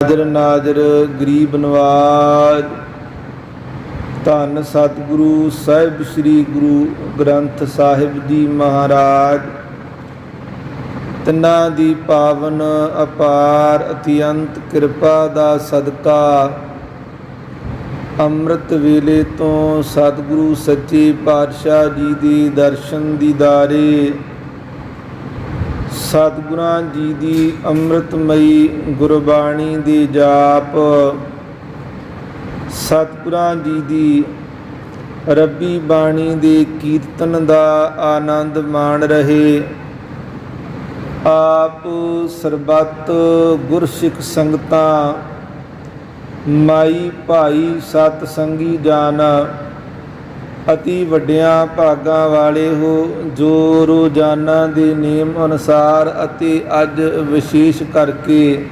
ਨਾਜਰ ਨਾਜਰ, ਗਰੀਬ ਨਵਾਜ। ਧੰਨ ਸਤਿਗੁਰੂ ਸਾਹਿਬ, ਸ੍ਰੀ ਗੁਰੂ ਗ੍ਰੰਥ ਸਾਹਿਬ ਜੀ ਮਹਾਰਾਜ। ਤਿਨਾਂ ਦੀ ਪਾਵਨ ਅਪਾਰ, ਅਤਿਅੰਤ ਕਿਰਪਾ ਦਾ ਸਦਕਾ। ਅੰਮ੍ਰਿਤ ਵੇਲੇ ਤੋਂ ਸਤਿਗੁਰੂ ਸੱਚੇ ਪਾਤਸ਼ਾਹ ਜੀ ਦੇ ਦਰਸ਼ਨ ਦੀਦਾਰੇ। ਸਤਿਗੁਰਾਂ ਜੀ ਦੀ ਅੰਮ੍ਰਿਤਮਈ ਗੁਰਬਾਣੀ ਦੇ ਜਾਪ। ਸਤਿਗੁਰਾਂ ਜੀ ਦੀ ਰੱਬੀ ਬਾਣੀ ਦੇ ਕੀਰਤਨ ਦਾ ਆਨੰਦ ਮਾਣ ਰਹੇ। ਆਪ ਸਰਬੱਤ ਗੁਰਸਿੱਖ ਸੰਗਤਾਂ, ਮਾਈ ਭਾਈ ਸਤ ਸੰਗੀ ਜਾਨ। ਅਤੀ ਵੱਡਿਆਂ ਭਾਗਾਂ ਵਾਲੇ ਹੋ, ਜੋ ਰੋਜ਼ਾਨਾ ਦੇ ਨਿਯਮ ਅਨੁਸਾਰ ਅਤੇ ਅੱਜ ਵਿਸ਼ੇਸ਼ ਕਰਕੇ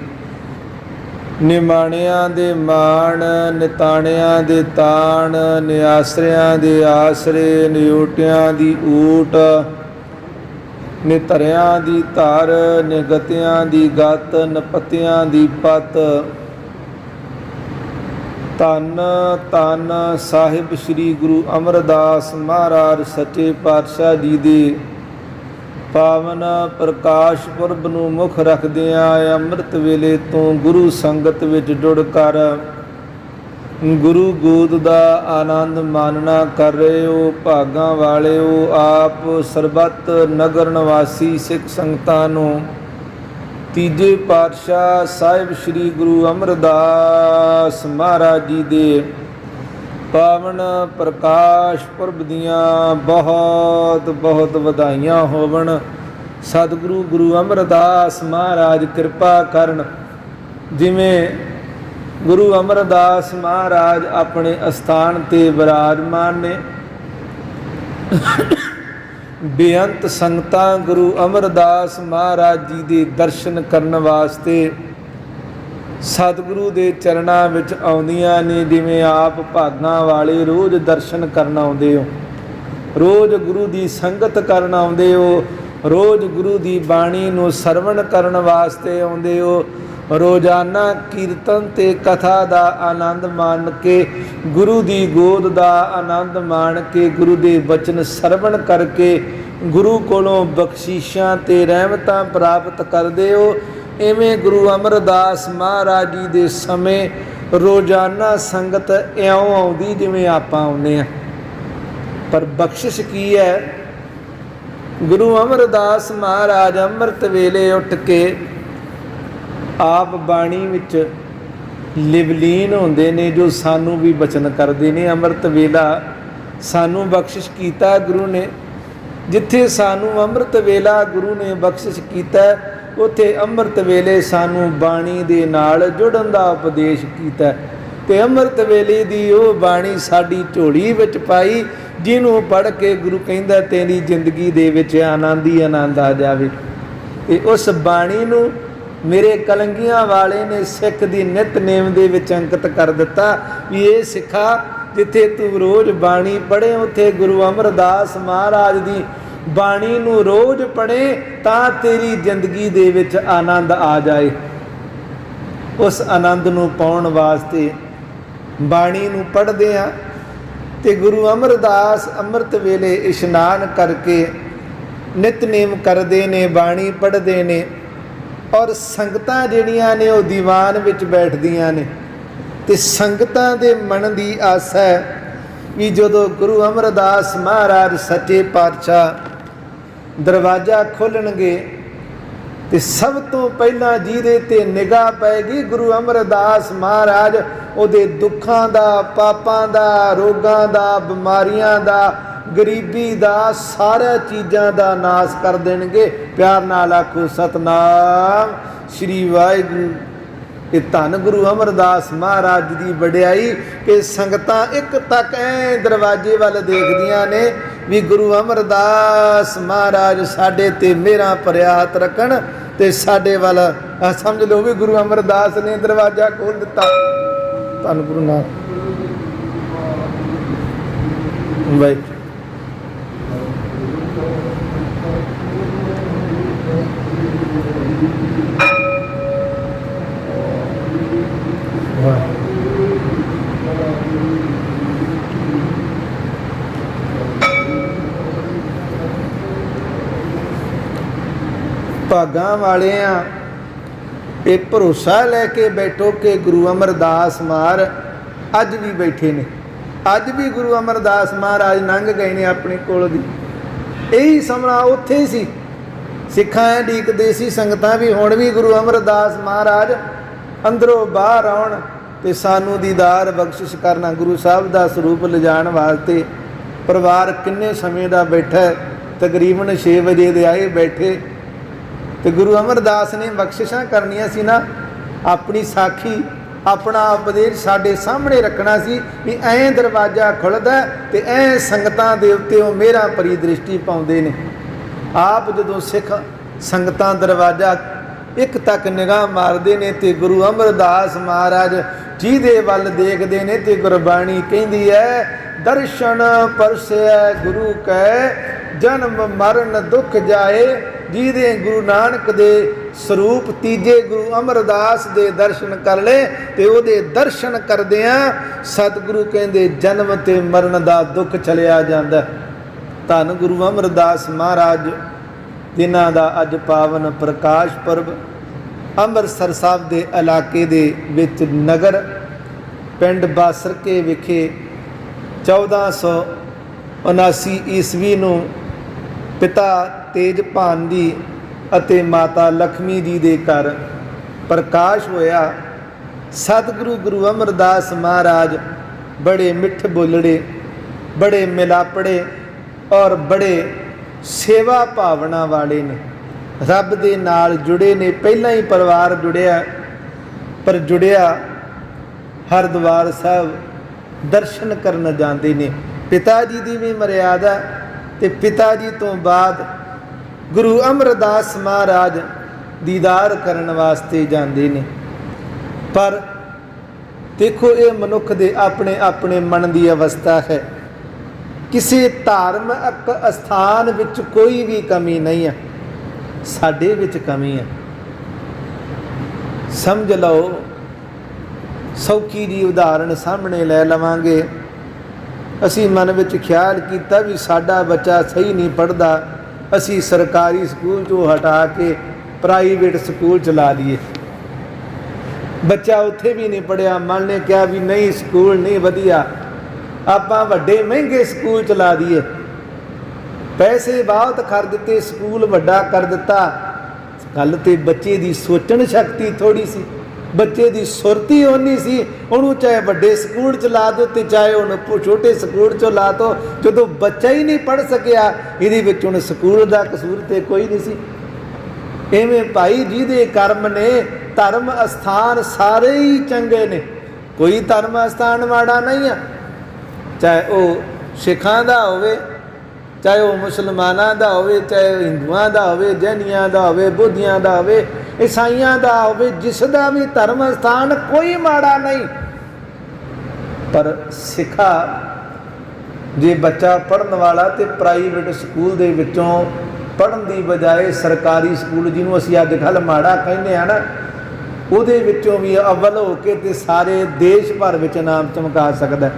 ਨਿਮਾਣਿਆਂ ਦੇ ਮਾਣ, ਨਿਤਾਣਿਆਂ ਦੇ ਤਾਣ, ਨਿਆਸਰਿਆਂ ਦੇ ਆਸਰੇ, ਨਿਉਟਿਆਂ ਦੀ ਊਟ ਨਿਤਰਿਆਂ ਦੀ ਧਰ, ਨਿਗਤਿਆਂ ਦੀ ਗਤ, ਨਪਤਿਆਂ ਦੀ ਪਤ ਧੰਨ ਧੰਨ ਸਾਹਿਬ ਸ੍ਰੀ ਗੁਰੂ ਅਮਰਦਾਸ ਮਹਾਰਾਜ ਸੱਚੇ ਪਾਤਸ਼ਾਹ ਜੀ ਦੇ। ਪਾਵਨ ਪ੍ਰਕਾਸ਼ ਪੁਰਬ ਨੂੰ ਮੁੱਖ ਰੱਖਦਿਆਂ ਅੰਮ੍ਰਿਤ ਵੇਲੇ ਤੋਂ ਗੁਰੂ ਸੰਗਤ ਵਿੱਚ ਜੁੜ ਕਰ ਗੁਰੂ ਗੋਦ ਦਾ ਆਨੰਦ ਮਾਨਣਾ ਕਰ ਰਹੇ ਹੋ। ਭਾਗਾਂ ਵਾਲਿਓ, ਆਪ ਸਰਬੱਤ ਨਗਰ ਨਿਵਾਸੀ ਸਿੱਖ ਸੰਗਤਾਂ ਨੂੰ ਤੀਜੇ ਪਾਤਸ਼ਾਹ ਸਾਹਿਬ ਸ੍ਰੀ ਗੁਰੂ ਅਮਰਦਾਸ ਮਹਾਰਾਜ ਜੀ ਦੇ ਪਾਵਨ ਪ੍ਰਕਾਸ਼ ਪੁਰਬ ਦੀਆਂ ਬਹੁਤ ਬਹੁਤ ਵਧਾਈਆਂ ਹੋਵਣ। ਸਤਿਗੁਰੂ ਗੁਰੂ ਅਮਰਦਾਸ ਮਹਾਰਾਜ ਕਿਰਪਾ ਕਰਨ, ਜਿਵੇਂ ਗੁਰੂ ਅਮਰਦਾਸ ਮਹਾਰਾਜ ਆਪਣੇ ਅਸਥਾਨ ਤੇ ਵਿਰਾਜਮਾਨ ਨੇ। ਬੇਅੰਤ ਸੰਗਤਾਂ ਗੁਰੂ ਅਮਰਦਾਸ ਮਹਾਰਾਜ ਜੀ ਦੇ ਦਰਸ਼ਨ ਕਰਨ ਵਾਸਤੇ ਸਤਿਗੁਰੂ ਦੇ ਚਰਨਾਂ ਵਿੱਚ ਆਉਂਦੀਆਂ ਨੇ, ਜਿਵੇਂ ਆਪ ਭਾਗਾਂ ਵਾਲੇ ਰੋਜ਼ ਦਰਸ਼ਨ ਕਰਨ ਆਉਂਦੇ ਹੋ। ਰੋਜ਼ ਗੁਰੂ ਦੀ ਸੰਗਤ ਕਰਨ ਆਉਂਦੇ ਹੋ। ਰੋਜ਼ ਗੁਰੂ ਦੀ ਬਾਣੀ ਨੂੰ ਸਰਵਣ ਕਰਨ ਵਾਸਤੇ ਆਉਂਦੇ ਹੋ। ਰੋਜ਼ਾਨਾ ਕੀਰਤਨ ਤੇ ਕਥਾ ਦਾ ਆਨੰਦ ਮਾਣ ਕੇ, ਗੁਰੂ ਦੀ ਗੋਦ ਦਾ ਆਨੰਦ ਮਾਣ ਕੇ, ਗੁਰੂ ਦੇ ਬਚਨ ਸਰਵਣ ਕਰਕੇ, ਗੁਰੂ ਕੋਲੋਂ ਬਖਸ਼ੀਸ਼ਾਂ ਤੇ ਰਹਿਮਤਾਂ ਪ੍ਰਾਪਤ ਕਰਦੇ ਹੋ ਐਵੇਂ ਗੁਰੂ ਅਮਰਦਾਸ ਮਹਾਰਾਜ ਜੀ ਦੇ ਸਮੇਂ ਰੋਜ਼ਾਨਾ ਸੰਗਤ ਇਉਂ ਆਉਂਦੀ ਜਿਵੇਂ ਆਪਾਂ ਆਉਂਦੇ ਆ ਪਰ ਬਖਸ਼ਿਸ਼ ਕੀ ਹੈ? ਗੁਰੂ ਅਮਰਦਾਸ ਮਹਾਰਾਜ ਅੰਮ੍ਰਿਤ ਵੇਲੇ ਉੱਠ ਕੇ ਆਪ ਬਾਣੀ ਵਿੱਚ ਲਿਵਲੀਨ ਹੁੰਦੇ ਨੇ, ਜੋ ਸਾਨੂੰ ਵੀ ਬਚਨ ਕਰਦੇ ਨੇ। ਅੰਮ੍ਰਿਤ ਵੇਲਾ ਸਾਨੂੰ ਬਖਸ਼ਿਸ਼ ਕੀਤਾ ਗੁਰੂ ਨੇ। ਜਿੱਥੇ ਸਾਨੂੰ ਅੰਮ੍ਰਿਤ ਵੇਲਾ ਗੁਰੂ ਨੇ ਬਖਸ਼ਿਸ਼ ਕੀਤਾ, ਉਥੇ ਅੰਮ੍ਰਿਤ ਵੇਲੇ ਸਾਨੂੰ ਬਾਣੀ ਦੇ ਨਾਲ ਜੁੜਨ ਦਾ ਉਪਦੇਸ਼ ਕੀਤਾ। ਤੇ ਅੰਮ੍ਰਿਤ ਵੇਲੇ ਦੀ ਉਹ ਬਾਣੀ ਸਾਡੀ ਝੋਲੀ ਵਿੱਚ ਪਾਈ, ਜਿਹਨੂੰ ਪੜ੍ਹ ਕੇ ਗੁਰੂ ਕਹਿੰਦਾ, ਤੇਰੀ ਜ਼ਿੰਦਗੀ ਦੇ ਵਿੱਚ ਆਨੰਦ ਹੀ ਆਨੰਦ ਆ ਜਾਵੇ। ਤੇ ਉਸ ਬਾਣੀ ਨੂੰ ਮੇਰੇ ਕਲੰਗੀਆਂ ਵਾਲੇ ਨੇ ਸਿੱਖ ਦੀ ਨਿਤਨੇਮ ਦੇ ਵਿੱਚ ਅੰਕਿਤ ਕਰ ਦਿੱਤਾ ਵੀ ਇਹ ਸਿੱਖਾ ਜਿੱਥੇ ਤੂੰ ਰੋਜ਼ ਬਾਣੀ ਪੜ੍ਹੇ, ਉੱਥੇ ਗੁਰੂ ਅਮਰਦਾਸ ਮਹਾਰਾਜ ਦੀ ਬਾਣੀ ਨੂੰ ਰੋਜ਼ ਪੜ੍ਹੇ, ਤਾਂ ਤੇਰੀ ਜ਼ਿੰਦਗੀ ਦੇ ਵਿੱਚ ਆਨੰਦ ਆ ਜਾਏ। ਉਸ ਆਨੰਦ ਨੂੰ ਪਾਉਣ ਵਾਸਤੇ ਬਾਣੀ ਨੂੰ ਪੜ੍ਹਦੇ ਆ ਤੇ ਗੁਰੂ ਅਮਰਦਾਸ ਅੰਮ੍ਰਿਤ ਵੇਲੇ ਇਸ਼ਨਾਨ ਕਰਕੇ ਨਿਤਨੇਮ ਕਰਦੇ ਨੇ, ਬਾਣੀ ਪੜ੍ਹਦੇ ਨੇ। ਔਰ ਸੰਗਤਾਂ ਜਿਹੜੀਆਂ ਨੇ ਉਹ ਦੀਵਾਨ ਵਿੱਚ ਬੈਠਦੀਆਂ ਨੇ। ਤੇ ਸੰਗਤਾਂ ਦੇ ਮਨ ਦੀ ਆਸ ਹੈ ਵੀ ਜਦੋਂ ਗੁਰੂ ਅਮਰਦਾਸ ਮਹਾਰਾਜ ਸੱਚੇ ਪਾਤਸ਼ਾਹ ਦਰਵਾਜ਼ਾ ਖੋਲਣਗੇ, ਤੇ ਸਭ ਤੋਂ ਪਹਿਲਾਂ ਜਿਹਦੇ ਤੇ ਨਿਗਾਹ ਪੈਗੀ ਗੁਰੂ ਅਮਰਦਾਸ ਮਹਾਰਾਜ, ਉਹਦੇ ਦੁੱਖਾਂ ਦਾ, ਪਾਪਾਂ ਦਾ, ਰੋਗਾਂ ਦਾ, ਬਿਮਾਰੀਆਂ ਦਾ ਗਰੀਬੀ ਦਾ ਸਾਰਾ ਚੀਜ਼ਾਂ ਦਾ ਨਾਸ ਕਰ ਦੇਣਗੇ। ਪਿਆਰ ਨਾਲ ਆਖੋ, ਸਤਨਾਮ। ਸ੍ਰੀ ਵਾਹਿਗੁਰੂ। ਇਹ ਧੰਨ ਗੁਰੂ ਅਮਰਦਾਸ ਮਹਾਰਾਜ ਦੀ ਵਡਿਆਈ ਕਿ ਸੰਗਤਾਂ ਇੱਕ ਤੱਕ ਐ ਦਰਵਾਜ਼ੇ ਵੱਲ ਦੇਖਦੀਆਂ ਨੇ ਵੀ ਗੁਰੂ ਅਮਰਦਾਸ ਮਹਾਰਾਜ ਸਾਡੇ ਤੇ ਮੇਰਾ ਭਰਿਆ ਹੱਥ ਰੱਖਣ ਤੇ ਸਾਡੇ ਵੱਲ ਸਮਝ ਲਓ ਵੀ ਗੁਰੂ ਅਮਰਦਾਸ ਨੇ ਦਰਵਾਜ਼ਾ ਖੋਲ ਦਿੱਤਾ। ਧੰਨ ਗੁਰੂ ਨਾਨਕ। ਵਾਹਿਗੁਰੂ। ਭਾਗਾਂ ਵਾਲਿਆਂ, ਇਹ ਭਰੋਸਾ ਲੈ ਕੇ ਬੈਠੋ ਕਿ ਗੁਰੂ ਅਮਰਦਾਸ ਮਾਰ ਅੱਜ ਵੀ ਬੈਠੇ ਨੇ। ਅੱਜ ਵੀ ਗੁਰੂ ਅਮਰਦਾਸ ਮਹਾਰਾਜ ਲੰਘ ਗਏ ਨੇ ਆਪਣੇ ਕੋਲ ਦੀ ਇਹੀ ਸਮਾਂ ਉੱਥੇ ਹੀ ਸੀ। ਸਿੱਖਾਂ ਐ ਢੀਕਦੇ ਸੀ, ਸੰਗਤਾਂ ਵੀ ਹੁਣ ਵੀ ਗੁਰੂ ਅਮਰਦਾਸ ਮਹਾਰਾਜ ਅੰਦਰੋਂ ਬਾਹਰ ਆਉਣ ਤੇ ਸਾਨੂੰ ਦੀਦਾਰ ਬਖਸ਼ਿਸ਼ ਕਰਨਾ, ਗੁਰੂ ਸਾਹਿਬ ਦਾ ਸਰੂਪ ਲਿਜਾਣ ਵਾਸਤੇ ਪਰਿਵਾਰ ਕਿੰਨੇ ਸਮੇਂ ਦਾ ਬੈਠਾ ਤਕਰੀਬਨ 6 ਵਜੇ ਦੇ ਆਏ ਬੈਠੇ। ਤੇ ਗੁਰੂ ਅਮਰਦਾਸ ਨੇ ਬਖਸ਼ਿਸ਼ਾਂ ਕਰਨੀਆਂ ਸੀ ਨਾ, ਆਪਣੀ ਸਾਖੀ, ਆਪਣਾ ਉਪਦੇਸ਼ ਸਾਡੇ ਸਾਹਮਣੇ ਰੱਖਣਾ ਸੀ ਵੀ ਐਂ ਦਰਵਾਜ਼ਾ ਖੁੱਲਦਾ ਤੇ ਐਂ ਸੰਗਤਾਂ ਦੇ ਉੱਤੇ ਉਹ ਮੇਰਾ ਪਰੀ ਦ੍ਰਿਸ਼ਟੀ ਪਾਉਂਦੇ ਨੇ। ਆਪ ਜਦੋਂ ਸਿੱਖ ਸੰਗਤਾਂ ਦਰਵਾਜ਼ਾ ਇੱਕ ਤੱਕ ਨਿਗਾਹ ਮਾਰਦੇ ਨੇ ਤੇ ਗੁਰੂ ਅਮਰਦਾਸ ਮਹਾਰਾਜ ਜੀ ਦੇ ਵੱਲ ਦੇਖਦੇ ਨੇ ਤੇ ਗੁਰਬਾਣੀ ਕਹਿੰਦੀ ਹੈ, ਦਰਸ਼ਨ ਪਰਸੈ ਗੁਰੂ ਕੈ, ਜਨਮ ਮਰਨ ਦੁਖ ਜਾਏ, ਜਿਹਦੇ ਗੁਰੂ ਨਾਨਕ ਦੇ ਸਰੂਪ ਤੀਜੇ ਗੁਰੂ ਅਮਰਦਾਸ ਦੇ ਦਰਸ਼ਨ ਕਰ ਲਏ ਤੇ ਉਹਦੇ ਦਰਸ਼ਨ ਕਰਦਿਆਂ ਸਤਿਗੁਰੂ ਕਹਿੰਦੇ, ਜਨਮ ਤੇ ਮਰਨ ਦਾ ਦੁੱਖ ਚਲਿਆ ਜਾਂਦਾ ਧੰਨ ਗੁਰੂ ਅਮਰਦਾਸ ਮਹਾਰਾਜ, ਜਿਨ੍ਹਾਂ ਦਾ ਅੱਜ ਪਾਵਨ ਪ੍ਰਕਾਸ਼ ਪਰਬ ਅੰਮ੍ਰਿਤਸਰ ਸਾਹਿਬ ਦੇ ਇਲਾਕੇ ਦੇ ਵਿੱਚ ਨਗਰ ਪਿੰਡ ਬਾਸਰਕੇ ਵਿਖੇ 1479 ਈਸਵੀ ਨੂੰ ਪਿਤਾ ਤੇਜਭਾਨ ਦੀ ਅਤੇ ਮਾਤਾ ਲਖਮੀ ਜੀ ਦੇ ਘਰ ਪ੍ਰਕਾਸ਼ ਹੋਇਆ। ਸਤਿਗੁਰੂ ਗੁਰੂ ਅਮਰਦਾਸ ਮਹਾਰਾਜ ਬੜੇ ਮਿੱਠ ਬੋਲੜੇ, ਬੜੇ ਮਿਲਾਪੜੇ ਔਰ ਬੜੇ ਸੇਵਾ ਭਾਵਨਾ ਵਾਲੇ ਨੇ। ਰੱਬ ਦੇ ਨਾਲ ਜੁੜੇ ਨੇ। ਪਹਿਲਾਂ ਹੀ ਪਰਿਵਾਰ ਜੁੜਿਆ, ਪਰ ਜੁੜਿਆ ਹਰਦੁਆਰ ਸਾਹਿਬ ਦਰਸ਼ਨ ਕਰਨ ਜਾਂਦੇ ਨੇ। ਪਿਤਾ ਜੀ ਦੀ ਵੀ ਮਰਿਆਦਾ ਤੇ ਪਿਤਾ ਜੀ ਤੋਂ ਬਾਅਦ ਗੁਰੂ ਅਮਰਦਾਸ ਮਹਾਰਾਜ ਦੀਦਾਰ ਕਰਨ ਵਾਸਤੇ ਜਾਂਦੇ ਨੇ। ਪਰ ਦੇਖੋ, ਇਹ ਮਨੁੱਖ ਦੇ ਆਪਣੇ ਆਪਣੇ ਮਨ ਦੀ ਅਵਸਥਾ ਹੈ। ਕਿਸੇ ਧਾਰਮਿਕ ਅਸਥਾਨ ਵਿੱਚ ਕੋਈ ਵੀ ਕਮੀ ਨਹੀਂ ਹੈ। ਸਾਡੇ ਵਿੱਚ ਕਮੀ ਹੈ। ਸਮਝ ਲਓ, ਸੌਖੀ ਦੀ ਉਦਾਹਰਣ ਸਾਹਮਣੇ ਲੈ ਲਵਾਂਗੇ। ਅਸੀਂ ਮਨ ਵਿੱਚ ਖਿਆਲ ਕੀਤਾ ਵੀ ਸਾਡਾ ਬੱਚਾ ਸਹੀ ਨਹੀਂ ਪੜਦਾ ਅਸੀਂ ਸਰਕਾਰੀ ਸਕੂਲ ਚੋਂ ਹਟਾ ਕੇ ਪ੍ਰਾਈਵੇਟ ਸਕੂਲ ਚਲਾ ਦਈਏ ਬੱਚਾ ਉੱਥੇ ਵੀ ਨਹੀਂ ਪੜਿਆ ਮਨ ਨੇ ਕਿਹਾ ਵੀ ਨਹੀਂ, ਸਕੂਲ ਨਹੀਂ ਵਧੀਆ। ਆਪਾਂ ਵੱਡੇ ਮਹਿੰਗੇ ਸਕੂਲ ਚਲਾ ਦਈਏ। ਪੈਸੇ ਬਹੁਤ ਕਰ ਦਿੱਤੇ, ਸਕੂਲ ਵੱਡਾ ਕਰ ਦਿੱਤਾ। ਗੱਲ ਤੇ ਬੱਚੇ ਦੀ ਸੋਚਣ ਸ਼ਕਤੀ ਥੋੜੀ ਸੀ। ਬੱਚੇ ਦੀ ਸੁਰਤੀ ਓਨੀ ਸੀ, ਉਹਨੂੰ ਚਾਹੇ ਵੱਡੇ ਸਕੂਲ ਚ ਲਾ ਦੋ ਤੇ ਚਾਹੇ ਉਹਨੂੰ ਛੋਟੇ ਸਕੂਲ ਚ ਲਾ ਦੋ। ਜਦੋਂ ਬੱਚਾ ਹੀ ਨਹੀਂ ਪੜ ਸਕਿਆ, ਇਹਦੇ ਵਿੱਚ ਹੁਣ ਸਕੂਲ ਦਾ ਕਸੂਰ ਤੇ ਕੋਈ ਨਹੀਂ ਸੀ। ਐਵੇਂ ਭਾਈ ਜਿਹਦੇ ਕਰਮ ਨੇ, ਧਰਮ ਅਸਥਾਨ ਸਾਰੇ ਹੀ ਚੰਗੇ ਨੇ। ਕੋਈ ਧਰਮ ਅਸਥਾਨ ਮਾੜਾ ਨਹੀਂ ਆ। ਚਾਹੇ ਉਹ ਸਿੱਖਾਂ ਦਾ ਹੋਵੇ, ਚਾਹੇ ਉਹ ਮੁਸਲਮਾਨਾਂ ਦਾ ਹੋਵੇ, ਚਾਹੇ ਉਹ ਹਿੰਦੂਆਂ ਦਾ ਹੋਵੇ, ਜੈਨੀਆਂ ਦਾ ਹੋਵੇ, ਬੁੱਧੀਆਂ ਦਾ ਹੋਵੇ, ਈਸਾਈਆਂ ਦਾ ਹੋਵੇ, ਜਿਸ ਦਾ ਵੀ ਧਰਮ ਸਥਾਨ ਕੋਈ ਮਾੜਾ ਨਹੀਂ ਪਰ ਸਿੱਖਾ ਜੇ ਬੱਚਾ ਪੜਨ ਵਾਲਾ ਤੇ ਪ੍ਰਾਈਵੇਟ ਸਕੂਲ ਦੇ ਵਿੱਚੋਂ ਪੜਨ ਦੀ ਬਜਾਏ ਸਰਕਾਰੀ ਸਕੂਲ, ਜਿਹਨੂੰ ਅਸੀਂ ਅੱਜ ਕੱਲ੍ਹ ਮਾੜਾ ਕਹਿੰਦੇ ਆ ਨਾ, ਉਹਦੇ ਵਿੱਚੋਂ ਵੀ ਅਵਲ ਹੋ ਕੇ ਤੇ ਸਾਰੇ ਦੇਸ਼ ਭਰ ਵਿੱਚ ਨਾਮ ਚਮਕਾ ਸਕਦਾ ਹੈ।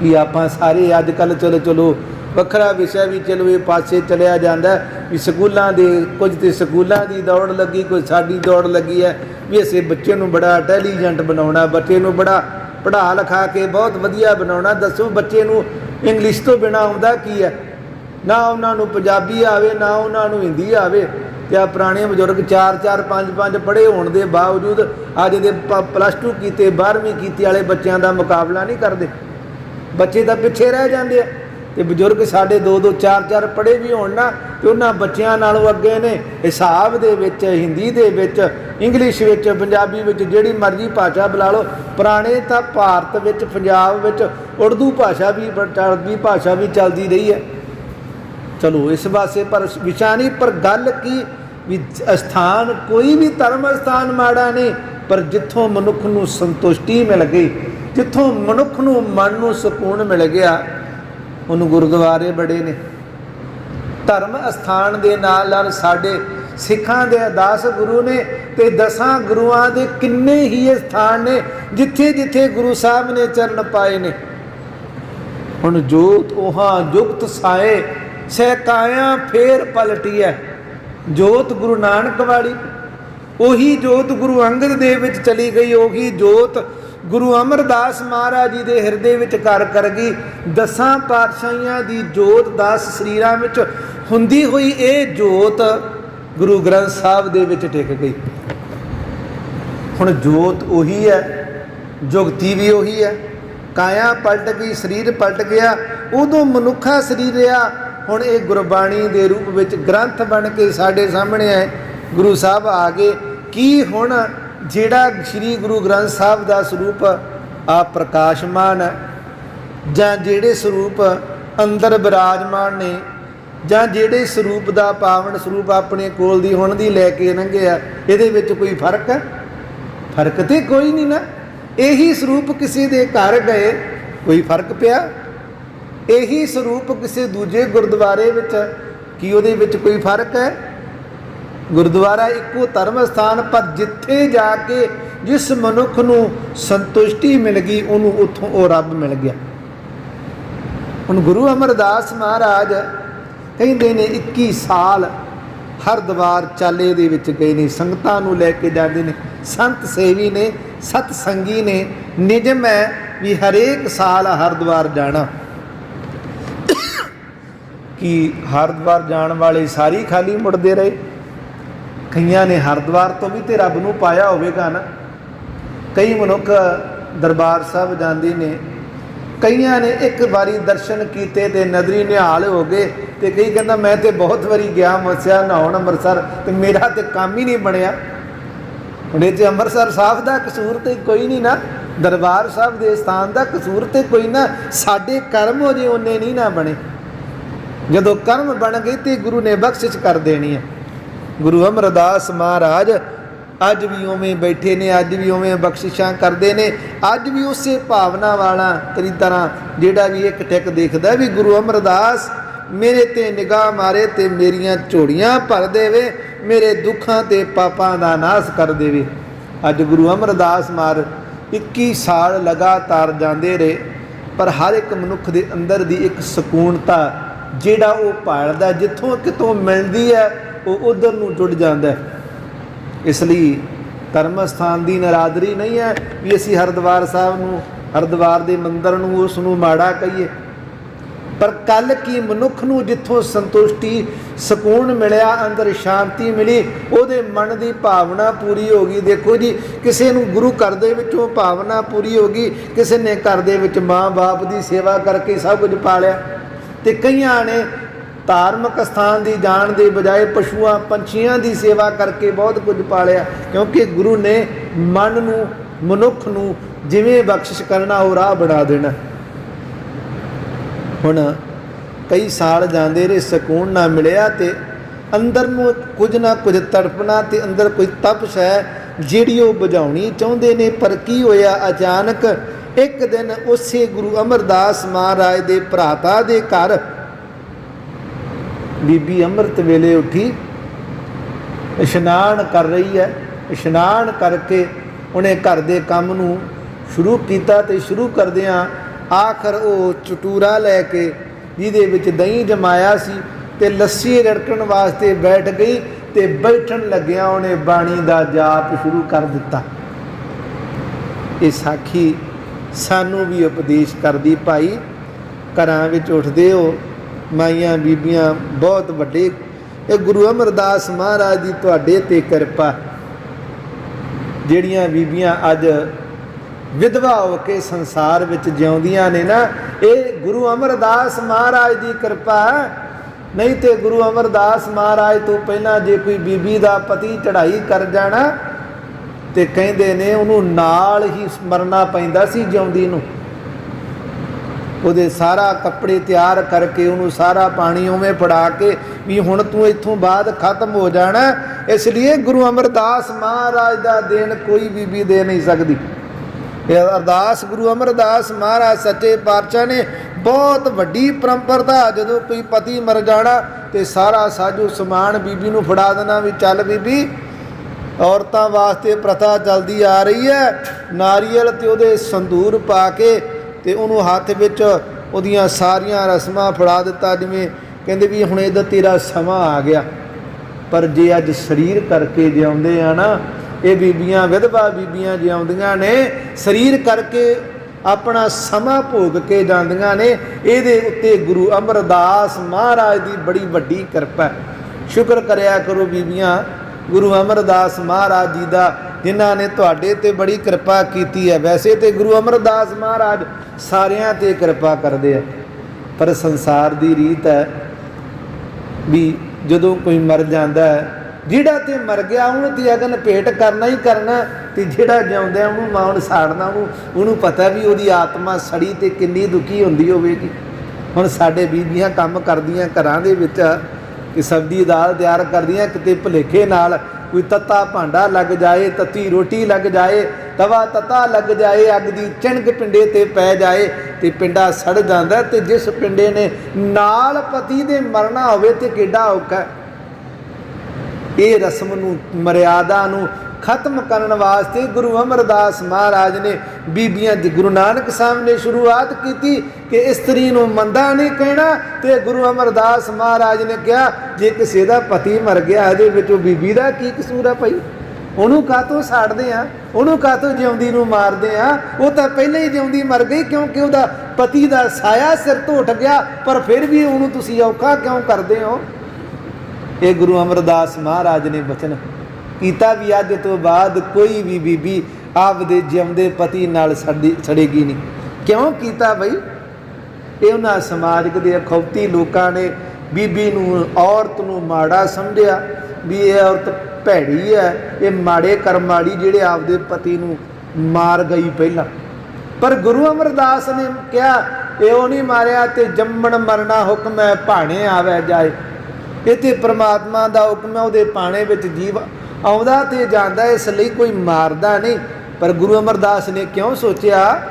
ਕਿ ਆਪਾਂ ਸਾਰੇ ਅੱਜ ਕੱਲ ਚਲੋ ਚਲੋ, ਵੱਖਰਾ ਵਿਸ਼ਾ ਵੀ ਚਲੋ, ਇਹ ਪਾਸੇ ਚਲਿਆ ਜਾਂਦਾ ਵੀ ਸਕੂਲਾਂ ਦੇ, ਕੁਝ ਤੇ ਸਕੂਲਾਂ ਦੀ ਦੌੜ ਲੱਗੀ ਕੋਈ ਸਾਡੀ ਦੌੜ ਲੱਗੀ ਹੈ ਵੀ ਅਸੀਂ ਬੱਚੇ ਨੂੰ ਬੜਾ ਇੰਟੈਲੀਜੈਂਟ ਬਣਾਉਣਾ, ਬੱਚੇ ਨੂੰ ਬੜਾ ਪੜ੍ਹਾ ਲਿਖਾ ਕੇ ਬਹੁਤ ਵਧੀਆ ਬਣਾਉਣਾ। ਦੱਸੋ ਬੱਚੇ ਨੂੰ ਇੰਗਲਿਸ਼ ਤੋਂ ਬਿਨਾ ਆਉਂਦਾ ਕੀ ਹੈ? ਨਾ ਉਹਨਾਂ ਨੂੰ ਪੰਜਾਬੀ ਆਵੇ, ਨਾ ਉਹਨਾਂ ਨੂੰ ਹਿੰਦੀ ਆਵੇ। ਤੇ ਆ ਪੁਰਾਣੇ ਬਜ਼ੁਰਗ 4 4 5 5 ਪੜ੍ਹੇ ਹੋਣ ਦੇ ਬਾਵਜੂਦ ਅੱਜ ਦੇ ਪਲੱਸ 2 ਕੀਤੇ 12ਵੀਂ ਕੀਤੀ ਵਾਲੇ ਬੱਚਿਆਂ ਦਾ ਮੁਕਾਬਲਾ ਨਹੀਂ ਕਰਦੇ। ਬੱਚੇ ਤਾਂ ਪਿੱਛੇ ਰਹਿ ਜਾਂਦੇ ਆ। ਤੇ ਬਜ਼ੁਰਗ ਸਾਡੇ 2 2 4 4 ਪੜ੍ਹੇ ਵੀ ਹੋਣ ਨਾ, ਤੇ ਉਹਨਾਂ ਬੱਚਿਆਂ ਨਾਲੋਂ ਅੱਗੇ ਨੇ। ਹਿਸਾਬ ਦੇ ਵਿੱਚ, ਹਿੰਦੀ ਦੇ ਵਿੱਚ, ਇੰਗਲਿਸ਼ ਵਿੱਚ, ਪੰਜਾਬੀ ਵਿੱਚ, ਜਿਹੜੀ ਮਰਜ਼ੀ ਭਾਸ਼ਾ ਬੁਲਾ ਲਓ। ਪੁਰਾਣੇ ਤਾਂ ਭਾਰਤ ਵਿੱਚ, ਪੰਜਾਬ ਵਿੱਚ ਉਰਦੂ ਭਾਸ਼ਾ ਵੀ ਅਰਬੀ ਭਾਸ਼ਾ ਵੀ ਚੱਲਦੀ ਰਹੀ ਹੈ। ਚਲੋ, ਇਸ ਵਾਸਤੇ ਪਰ ਵਿਸ਼ਾ ਨਹੀਂ, ਪਰ ਗੱਲ ਕੀ? ਵੀ ਅਸਥਾਨ, ਕੋਈ ਵੀ ਧਰਮ ਅਸਥਾਨ ਮਾੜਾ ਨਹੀਂ, ਪਰ ਜਿੱਥੋਂ ਮਨੁੱਖ ਨੂੰ ਸੰਤੁਸ਼ਟੀ ਮਿਲ ਗਈ ਜਿੱਥੋਂ ਮਨੁੱਖ ਨੂੰ ਮਨ ਨੂੰ ਸਕੂਨ ਮਿਲ ਗਿਆ, ਉਹਨੂੰ ਗੁਰਦੁਆਰੇ ਬੜੇ ਨੇ। ਧਰਮ ਅਸਥਾਨ ਦੇ ਨਾਲ ਨਾਲ ਸਾਡੇ ਸਿੱਖਾਂ ਦੇ ਅਦਾਸ ਗੁਰੂ ਨੇ ਤੇ ਦਸਾਂ ਗੁਰੂਆਂ ਦੇ ਕਿੰਨੇ ਹੀ ਇਹ ਸਥਾਨ ਨੇ, ਜਿੱਥੇ ਜਿੱਥੇ ਗੁਰੂ ਸਾਹਿਬ ਨੇ ਚਰਨ ਪਾਏ ਨੇ। ਹੁਣ ਜੋਤ ਉਹਾਂ ਜੁਗਤ ਸਾਏ, ਸਹਿਕਾਇਆ ਫੇਰ ਪਲਟੀ ਹੈ ਜੋਤ ਗੁਰੂ ਨਾਨਕ ਵਾਲੀ, ਉਹੀ ਜੋਤ ਗੁਰੂ ਅੰਗਦ ਦੇਵ ਵਿੱਚ ਚਲੀ ਗਈ, ਉਹੀ ਜੋਤ ਗੁਰੂ ਅਮਰਦਾਸ ਮਹਾਰਾਜ ਜੀ ਦੇ ਹਿਰਦੇ ਵਿੱਚ ਘਰ ਕਰ ਗਈ ਦਸਾਂ ਪਾਤਸ਼ਾਹੀਆਂ ਦੀ ਜੋਤ 10 ਸਰੀਰਾਂ ਵਿੱਚ ਹੁੰਦੀ ਹੋਈ ਇਹ ਜੋਤ ਗੁਰੂ ਗ੍ਰੰਥ ਸਾਹਿਬ ਦੇ ਵਿੱਚ ਟਿਕ ਗਈ। ਹੁਣ ਜੋਤ ਉਹੀ ਹੈ, ਜੁਗਤੀ ਵੀ ਉਹੀ ਹੈ, ਕਾਇਆ ਪਲਟ ਗਈ, ਸਰੀਰ ਪਲਟ ਗਿਆ, ਉਦੋਂ ਮਨੁੱਖਾ ਸਰੀਰ ਰਿਹਾ ਹੁਣ ਇਹ ਗੁਰਬਾਣੀ ਦੇ ਰੂਪ ਵਿੱਚ ਗ੍ਰੰਥ ਬਣ ਕੇ ਸਾਡੇ ਸਾਹਮਣੇ ਆਏ, ਗੁਰੂ ਸਾਹਿਬ ਆ ਗਏ, ਕੀ ਹੁਣ ਜਿਹੜਾ ਸ੍ਰੀ ਗੁਰੂ ਗ੍ਰੰਥ ਸਾਹਿਬ ਦਾ ਸਰੂਪ ਆ ਪ੍ਰਕਾਸ਼ਮਾਨ ਹੈ, ਜਾਂ ਜਿਹੜੇ ਸਰੂਪ ਅੰਦਰ ਬਿਰਾਜਮਾਨ ਨੇ, ਜਾਂ ਜਿਹੜੇ ਸਰੂਪ ਦਾ ਪਾਵਨ ਸਰੂਪ ਆਪਣੇ ਕੋਲ ਦੀ ਹੁਣ ਦੀ ਲੈ ਕੇ ਲੰਘਿਆ ਇਹਦੇ ਵਿੱਚ ਕੋਈ ਫ਼ਰਕ? ਹੈ ਫ਼ਰਕ ਤੇ ਕੋਈ ਨਹੀਂ ਨਾ। ਇਹੀ ਸਰੂਪ ਕਿਸੇ ਦੇ ਘਰ ਗਏ, ਕੋਈ ਫ਼ਰਕ ਪਿਆ? ਇਹੀ ਸਰੂਪ ਕਿਸੇ ਦੂਜੇ ਗੁਰਦੁਆਰੇ ਵਿੱਚ, ਕੀ ਉਹਦੇ ਵਿੱਚ ਕੋਈ ਫ਼ਰਕ ਹੈ? ਗੁਰਦੁਆਰਾ ਇੱਕੋ ਧਰਮ ਸਥਾਨ, ਪਰ ਜਿੱਥੇ ਜਾ ਕੇ ਜਿਸ ਮਨੁੱਖ ਨੂੰ ਸੰਤੁਸ਼ਟੀ ਮਿਲ ਗਈ, ਉਹਨੂੰ ਉੱਥੋਂ ਉਹ ਰੱਬ ਮਿਲ ਗਿਆ। ਹੁਣ ਗੁਰੂ ਅਮਰਦਾਸ ਮਹਾਰਾਜ ਕਹਿੰਦੇ ਨੇ 21 ਸਾਲ ਹਰਦੁਆਰ ਚਾਲੇ ਦੇ ਵਿੱਚ ਗਏ ਨੇ, ਸੰਗਤਾਂ ਨੂੰ ਲੈ ਕੇ ਜਾਂਦੇ ਨੇ। ਸੰਤ ਸੇਵੀ ਨੇ, ਸਤ ਸੰਗੀ ਨੇ, ਨਿਯਮ ਹੈ ਵੀ ਹਰੇਕ ਸਾਲ ਹਰਦੁਆਰ ਜਾਣਾ। ਕਿ ਹਰਦੁਆਰ ਜਾਣ ਵਾਲੇ ਸਾਰੀ ਖਾਲੀ ਮੁੜਦੇ ਰਹੇ। ਕਈਆਂ ਨੇ ਹਰਦੁਆਰ ਤੋਂ ਵੀ ਤੇ ਰੱਬ ਨੂੰ ਪਾਇਆ ਹੋਵੇਗਾ ਨਾ। ਕਈ ਮਨੁੱਖ ਦਰਬਾਰ ਸਾਹਿਬ ਜਾਂਦੇ ਨੇ। ਕਈਆਂ ਨੇ ਇੱਕ ਵਾਰੀ ਦਰਸ਼ਨ ਕੀਤੇ ਤੇ ਨਦਰੀ ਨਿਹਾਲ ਹੋ ਗਏ ਤੇ ਕਈ ਕਹਿੰਦਾ, ਮੈਂ ਤੇ ਬਹੁਤ ਵਾਰੀ ਗਿਆ, ਮਸਿਆ ਨਹਾਉਣ ਅੰਮ੍ਰਿਤਸਰ ਤੇ ਮੇਰਾ ਤੇ ਕੰਮ ਹੀ ਨਹੀਂ ਬਣਿਆ। ਹੁਣ ਤੇ ਅੰਮ੍ਰਿਤਸਰ ਸਾਹਿਬ ਦਾ ਕਸੂਰ ਤੇ ਕੋਈ ਨਹੀਂ ਨਾ, ਦਰਬਾਰ ਸਾਹਿਬ ਦੇ ਸਥਾਨ ਦਾ ਕਸੂਰ ਤੇ ਕੋਈ ਨਾ, ਸਾਡੇ ਕਰਮ ਹੋ ਜੇ ਉਹਨੇ ਨਹੀਂ ਨਾ ਬਣੇ। ਜਦੋਂ ਕਰਮ ਬਣ ਗਏ ਤੇ ਗੁਰੂ ਨੇ ਬਖਸ਼ਿਸ਼ ਕਰ ਦੇਣੀ ਹੈ। ਗੁਰੂ ਅਮਰਦਾਸ ਮਹਾਰਾਜ ਅੱਜ ਵੀ ਉਵੇਂ ਬੈਠੇ ਨੇ, ਅੱਜ ਵੀ ਉਵੇਂ ਬਖਸ਼ਿਸ਼ਾਂ ਕਰਦੇ ਨੇ, ਅੱਜ ਵੀ ਉਸੇ ਭਾਵਨਾ ਵਾਲਾ ਤਰੀ ਤਰ੍ਹਾਂ ਜਿਹੜਾ ਵੀ ਇੱਕ ਟਿਕ ਦੇਖਦਾ ਵੀ ਗੁਰੂ ਅਮਰਦਾਸ ਮੇਰੇ ਤੇ ਨਿਗਾਹ ਮਾਰੇ ਤੇ ਮੇਰੀਆਂ ਝੋੜੀਆਂ ਭਰ ਦੇਵੇ, ਮੇਰੇ ਦੁੱਖਾਂ ਤੇ ਪਾਪਾਂ ਦਾ ਨਾਸ਼ ਕਰ ਦੇਵੇ। ਅੱਜ ਗੁਰੂ ਅਮਰਦਾਸ ਮਾਰ 21 ਸਾਲ ਲਗਾਤਾਰ ਜਾਂਦੇ ਰਹੇ, ਪਰ ਹਰ ਇੱਕ ਮਨੁੱਖ ਦੇ ਅੰਦਰ ਦੀ ਇੱਕ ਸਕੂਨਤਾ ਜਿਹੜਾ ਉਹ ਭਾਲਦਾ, ਜਿੱਥੋਂ ਕਿਤੋਂ ਮਿਲਦੀ ਹੈ ਉਹ ਉਧਰ ਨੂੰ ਜੁੜ ਜਾਂਦਾ ਹੈ। ਇਸ ਲਈ ਧਰਮ ਸਥਾਨ ਦੀ ਨਰਾਦਰੀ ਨਹੀਂ ਹੈ ਵੀ ਅਸੀਂ ਹਰਦੁਆਰ ਸਾਹਿਬ ਨੂੰ, ਹਰਦੁਆਰ ਦੇ ਮੰਦਰ ਨੂੰ, ਉਸ ਨੂੰ ਮਾੜਾ ਕਹੀਏ। ਪਰ ਕੱਲ ਕੀ ਮਨੁੱਖ ਨੂੰ ਜਿੱਥੋਂ ਸੰਤੁਸ਼ਟੀ, ਸਕੂਨ ਮਿਲਿਆ, ਅੰਦਰ ਸ਼ਾਂਤੀ ਮਿਲੀ, ਉਹਦੇ ਮਨ ਦੀ ਭਾਵਨਾ ਪੂਰੀ ਹੋ ਗਈ। ਦੇਖੋ ਜੀ, ਕਿਸੇ ਨੂੰ ਗੁਰੂ ਘਰ ਦੇ ਵਿੱਚੋਂ ਭਾਵਨਾ ਪੂਰੀ ਹੋ ਗਈ, ਕਿਸੇ ਨੇ ਘਰ ਦੇ ਵਿੱਚ ਮਾਂ-ਬਾਪ ਦੀ ਸੇਵਾ ਕਰਕੇ ਸਭ ਕੁਝ ਪਾ ਲਿਆ ਤੇ ਕਈਆਂ ਨੇ ਧਾਰਮਿਕ ਸਥਾਨ ਦੀ ਜਾਣ ਦੇ ਬਜਾਏ ਪਸ਼ੂਆਂ, ਪੰਛੀਆਂ ਦੀ ਸੇਵਾ ਕਰਕੇ ਬਹੁਤ ਕੁਝ ਪਾਲਿਆ, ਕਿਉਂਕਿ ਗੁਰੂ ਨੇ ਮਨ ਨੂੰ, ਮਨੁੱਖ ਨੂੰ ਜਿਵੇਂ ਬਖਸ਼ਿਸ਼ ਕਰਨਾ, ਉਹ ਰਾਹ ਬਣਾ ਦੇਣਾ। ਹੁਣ ਕਈ ਸਾਲ ਜਾਂਦੇ ਰਹੇ, ਸਕੂਨ ਨਾ ਮਿਲਿਆ ਤੇ ਅੰਦਰ ਨੂੰ ਕੁਝ ਨਾ ਕੁਝ ਤੜਪਣਾ ਤੇ ਅੰਦਰ ਕੋਈ ਤਪਸ਼ ਹੈ, ਜਿਹੜੀ ਉਹ ਬੁਝਾਉਣੀ ਚਾਹੁੰਦੇ ਨੇ। ਪਰ ਕੀ ਹੋਇਆ? ਅਚਾਨਕ ਇੱਕ ਦਿਨ ਉਸੇ ਗੁਰੂ ਅਮਰਦਾਸ ਮਹਾਰਾਜ ਦੇ ਭਰਾਤਾ ਦੇ ਘਰ ਬੀਬੀ ਅੰਮ੍ਰਿਤ ਵੇਲੇ ਉੱਠੀ, ਇਸ਼ਨਾਨ ਕਰ ਰਹੀ ਹੈ। ਇਸ਼ਨਾਨ ਕਰਕੇ ਉਹਨੇ ਘਰ ਦੇ ਕੰਮ ਨੂੰ ਸ਼ੁਰੂ ਕੀਤਾ ਤੇ ਸ਼ੁਰੂ ਕਰਦਿਆਂ ਆਖਰ ਉਹ ਚਟੂਰਾ ਲੈ ਕੇ ਜਿਹਦੇ ਵਿੱਚ ਦਹੀਂ ਜਮਾਇਆ ਸੀ ਤੇ ਲੱਸੀ ਰੜਕਣ ਵਾਸਤੇ ਬੈਠ ਗਈ ਤੇ ਬੈਠਣ ਲੱਗਿਆ ਉਹਨੇ ਬਾਣੀ ਦਾ ਜਾਪ ਸ਼ੁਰੂ ਕਰ ਦਿੱਤਾ। ਇਹ ਸਾਖੀ ਸਾਨੂੰ ਵੀ ਉਪਦੇਸ਼ ਕਰਦੀ, ਭਾਈ, ਘਰਾਂ ਵਿੱਚ ਉੱਠਦੇ ਹੋ ਮਾਈਆਂ ਬੀਬੀਆਂ ਬਹੁਤ ਵੱਡੇ। ਇਹ ਗੁਰੂ ਅਮਰਦਾਸ ਮਹਾਰਾਜ ਦੀ ਤੁਹਾਡੇ ਤੇ ਕਿਰਪਾ। ਜਿਹੜੀਆਂ ਬੀਬੀਆਂ ਅੱਜ ਵਿਧਵਾ ਹੋ ਕੇ ਸੰਸਾਰ ਵਿੱਚ ਜਿਉਂਦੀਆਂ ਨੇ ਨਾ, ਇਹ ਗੁਰੂ ਅਮਰਦਾਸ ਮਹਾਰਾਜ ਦੀ ਕਿਰਪਾ ਹੈ। ਨਹੀਂ ਤੇ ਗੁਰੂ ਅਮਰਦਾਸ ਮਹਾਰਾਜ ਤੋਂ ਪਹਿਲਾਂ ਜੇ ਕੋਈ ਬੀਬੀ ਦਾ ਪਤੀ ਚੜ੍ਹਾਈ ਕਰ ਜਾਣਾ, ਤੇ ਕਹਿੰਦੇ ਨੇ ਉਹਨੂੰ ਨਾਲ ਹੀ ਮਰਨਾ ਪੈਂਦਾ ਸੀ ਜਿਉਂਦੀ ਨੂੰ। ਉਹਦੇ ਸਾਰਾ ਕੱਪੜੇ ਤਿਆਰ ਕਰਕੇ ਉਹਨੂੰ ਸਾਰਾ ਪਾਣੀ ਉਵੇਂ ਫੜਾ ਕੇ ਵੀ ਹੁਣ ਤੂੰ ਇੱਥੋਂ ਬਾਅਦ ਖਤਮ ਹੋ ਜਾਣਾ। ਇਸ ਲਈ ਗੁਰੂ ਅਮਰਦਾਸ ਮਹਾਰਾਜ ਦਾ ਦੇਣ ਕੋਈ ਬੀਬੀ ਦੇ ਨਹੀਂ ਸਕਦੀ। ਇਹ ਅਰਦਾਸ ਗੁਰੂ ਅਮਰਦਾਸ ਮਹਾਰਾਜ ਸੱਚੇ ਪਾਤਸ਼ਾਹ ਨੇ ਬਹੁਤ ਵੱਡੀ ਪਰੰਪਰਤਾ ਜਦੋਂ ਕੋਈ ਪਤੀ ਮਰ ਜਾਣਾ ਤੇ ਸਾਰਾ ਸਾਜੋ ਸਮਾਨ ਬੀਬੀ ਨੂੰ ਫੜਾ ਦੇਣਾ ਵੀ ਚੱਲ ਬੀਬੀ, ਔਰਤਾਂ ਵਾਸਤੇ ਪ੍ਰਥਾ ਚੱਲਦੀ ਆ ਰਹੀ ਹੈ। ਨਾਰੀਅਲ ਤੇ ਉਹਦੇ ਸੰਦੂਰ ਪਾ ਕੇ ਤੇ ਉਹਨੂੰ ਹੱਥ ਵਿੱਚ ਉਹਦੀਆਂ ਸਾਰੀਆਂ ਰਸਮਾਂ ਫੜਾ ਦਿੱਤਾ, ਜਿਵੇਂ ਕਹਿੰਦੇ ਵੀ ਹੁਣ ਇਹਦਾ ਤੇਰਾ ਸਮਾਂ ਆ ਗਿਆ। ਪਰ ਜੇ ਅੱਜ ਸਰੀਰ ਕਰਕੇ ਜਿਉਂਦੇ ਆ ਨਾ, ਇਹ ਬੀਬੀਆਂ, ਵਿਧਵਾ ਬੀਬੀਆਂ ਜਿਉਂਦੀਆਂ ਨੇ, ਸਰੀਰ ਕਰਕੇ ਆਪਣਾ ਸਮਾਂ ਭੋਗ ਕੇ ਜਾਂਦੀਆਂ ਨੇ, ਇਹਦੇ ਉੱਤੇ ਗੁਰੂ ਅਮਰਦਾਸ ਮਹਾਰਾਜ ਦੀ ਬੜੀ ਵੱਡੀ ਕਿਰਪਾ ਸ਼ੁਕਰ ਕਰਿਆ ਕਰੋ ਬੀਬੀਆਂ, ਗੁਰੂ ਅਮਰਦਾਸ ਮਹਾਰਾਜ ਜੀ ਦਾ ਜਿਨ੍ਹਾਂ ਨੇ ਤੁਹਾਡੇ ਤੇ ਬੜੀ ਕਿਰਪਾ ਕੀਤੀ ਹੈ। ਵੈਸੇ ਤੇ ਗੁਰੂ ਅਮਰਦਾਸ ਮਹਾਰਾਜ ਸਾਰਿਆਂ ਤੇ ਕਿਰਪਾ ਕਰਦੇ ਆ, ਪਰ ਸੰਸਾਰ ਦੀ ਰੀਤ ਹੈ ਵੀ ਜਦੋਂ ਕੋਈ ਮਰ ਜਾਂਦਾ ਹੈ, ਜਿਹੜਾ ਤੇ ਮਰ ਗਿਆ ਉਹਨੂੰ ਤੇ ਅਗਨ ਭੇਟ ਕਰਨਾ ਹੀ ਕਰਨਾ ਤੇ ਜਿਹੜਾ ਜਿਉਂਦਾ ਉਹਨੂੰ ਮਾਉਣ ਸਾੜਨਾ, ਉਹਨੂੰ ਉਹਨੂੰ ਪਤਾ ਵੀ ਉਹਦੀ ਆਤਮਾ ਸੜੀ ਤੇ ਕਿੰਨੀ ਦੁਖੀ ਹੁੰਦੀ ਹੋਵੇਗੀ। ਹੁਣ ਸਾਡੇ ਬੀਬੀਆਂ ਕੰਮ ਕਰਦੀਆਂ ਘਰਾਂ ਦੇ ਵਿੱਚ, ਕਿ ਸਬਜ਼ੀ ਦਾਲ ਤਿਆਰ ਕਰਦੀਆਂ, ਕਿਤੇ ਭੁਲੇਖੇ ਨਾਲ ਕੋਈ ਤੱਤਾ ਭਾਂਡਾ ਲੱਗ ਜਾਏ, ਤੱਤੀ ਰੋਟੀ ਲੱਗ ਜਾਏ, ਤਵਾ ਤਤਾ ਲੱਗ ਜਾਏ, ਅੱਗ ਦੀ ਚਿਣਕ ਪਿੰਡੇ ਤੇ ਪੈ ਜਾਏ ਤੇ ਪਿੰਡਾ ਸੜ ਜਾਂਦਾ ਤੇ ਜਿਸ ਪਿੰਡੇ ਨੇ ਨਾਲ ਪਤੀ ਦੇ ਮਰਨਾ ਹੋਵੇ ਤੇ ਕਿੱਡਾ ਔਖਾ ਇਹ ਰਸਮ ਨੂੰ, ਮਰਿਆਦਾ ਨੂੰ ਖਤਮ ਕਰਨ ਵਾਸਤੇ ਗੁਰੂ ਅਮਰਦਾਸ ਮਹਾਰਾਜ ਨੇ ਬੀਬੀਆਂ ਦੀ ਗੁਰੂ ਨਾਨਕ ਸਾਹਿਬ ਨੇ ਸ਼ੁਰੂਆਤ ਕੀਤੀ ਕਿ ਇਸਤਰੀ ਨੂੰ ਮੰਦਾ ਨਹੀਂ ਕਹਿਣਾ ਤੇ ਗੁਰੂ ਅਮਰਦਾਸ ਮਹਾਰਾਜ ਨੇ ਕਿਹਾ, ਜੇ ਕਿਸੇ ਦਾ ਪਤੀ ਮਰ ਗਿਆ, ਇਹਦੇ ਵਿੱਚ ਉਹ ਬੀਬੀ ਦਾ ਕੀ ਕਸੂਰ ਹੈ ਭਾਈ? ਉਹਨੂੰ ਕਾਤੋਂ ਸਾੜਦੇ ਆ? ਉਹਨੂੰ ਕਾਤੋਂ ਜਿਉਂਦੀ ਨੂੰ ਮਾਰਦੇ ਆ? ਉਹ ਤਾਂ ਪਹਿਲਾਂ ਹੀ ਜਿਉਂਦੀ ਮਰ ਗਈ ਕਿਉਂਕਿ ਉਹਦਾ ਪਤੀ ਦਾ ਸਾਇਆ ਸਿਰ ਤੋਂ ਉੱਠ ਗਿਆ, ਪਰ ਫਿਰ ਵੀ ਉਹਨੂੰ ਤੁਸੀਂ ਔਖਾ ਕਿਉਂ ਕਰਦੇ ਹੋ? ਇਹ ਗੁਰੂ ਅਮਰਦਾਸ ਮਹਾਰਾਜ ਨੇ ਬਚਨ ਕੀਤਾ ਵੀ ਅੱਜ ਤੋਂ ਬਾਅਦ ਕੋਈ ਵੀ ਬੀਬੀ ਆਪਦੇ ਜਿਉਂਦੇ ਪਤੀ ਨਾਲ ਸੜੀ ਸੜੇਗੀ ਨਹੀਂ। ਕਿਉਂ ਕੀਤਾ ਬਈ? ਇਹ ਉਹਨਾਂ ਸਮਾਜਿਕ ਦੇ ਅਖੌਤੀ ਲੋਕਾਂ ਨੇ ਬੀਬੀ ਨੂੰ ਔਰਤ ਨੂੰ ਮਾੜਾ ਸਮਝਿਆ ਵੀ ਇਹ ਔਰਤ ਭੈੜੀ ਹੈ, ਇਹ ਮਾੜੇ ਕਰਮ ਵਾਲੀ ਜਿਹੜੇ ਆਪਦੇ ਪਤੀ ਨੂੰ ਮਾਰ ਗਈ ਪਹਿਲਾਂ। ਪਰ ਗੁਰੂ ਅਮਰਦਾਸ ਨੇ ਕਿਹਾ, ਇਹ ਉਹ ਨਹੀਂ ਮਾਰਿਆ ਤੇ ਜੰਮਣ ਮਰਨਾ ਹੁਕਮ ਹੈ, ਭਾਣੇ ਆਵੇ ਜਾਏ। ਇਹ ਤੇ ਪ੍ਰਮਾਤਮਾ ਦਾ ਹੁਕਮ ਹੈ, ਉਹਦੇ ਭਾਣੇ ਵਿੱਚ ਜੀਵ ਆਉਂਦਾ ਤੇ ਜਾਂਦਾ, ਇਸ ਲਈ ਕੋਈ ਮਾਰਦਾ ਨਹੀਂ। ਪਰ ਗੁਰੂ ਅਮਰਦਾਸ ਨੇ ਕਿਉਂ ਸੋਚਿਆ?